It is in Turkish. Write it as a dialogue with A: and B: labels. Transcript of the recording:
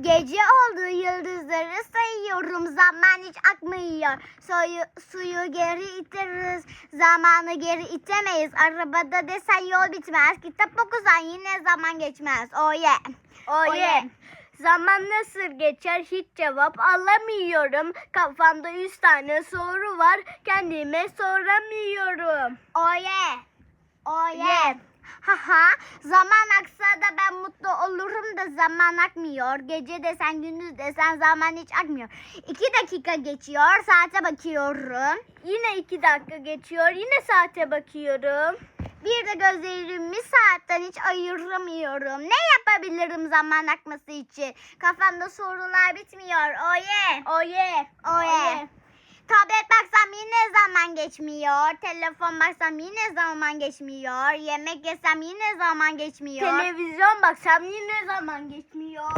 A: Gece oldu yıldızları sayıyorum zaman hiç akmıyor. Suyu, suyu geri iteriz zamanı geri itemeyiz. Arabada desen yol bitmez kitap okusan yine zaman geçmez. Yeah.
B: Oh yeah. Zaman nasıl geçer hiç cevap alamıyorum. Kafamda yüz tane soru var. Kendime soramıyorum.
A: Yeah. Oh yeah. Haha zaman aksa da ben zaman akmıyor. Gece desen gündüz desen zaman hiç akmıyor. İki dakika geçiyor saate bakıyorum.
B: Yine iki dakika geçiyor. Yine saate bakıyorum.
A: Bir de gözlerimi saatten hiç ayıramıyorum. Ne yapabilirim zaman akması için? Kafamda sorular bitmiyor. Oh yeah.
B: Oh yeah.
A: Oh yeah. Tablet baksam yine zaman geçmiyor. Telefon baksam yine zaman geçmiyor. Yemek yesem yine zaman geçmiyor.
B: Televizyon baksam yine zaman geçmiyor.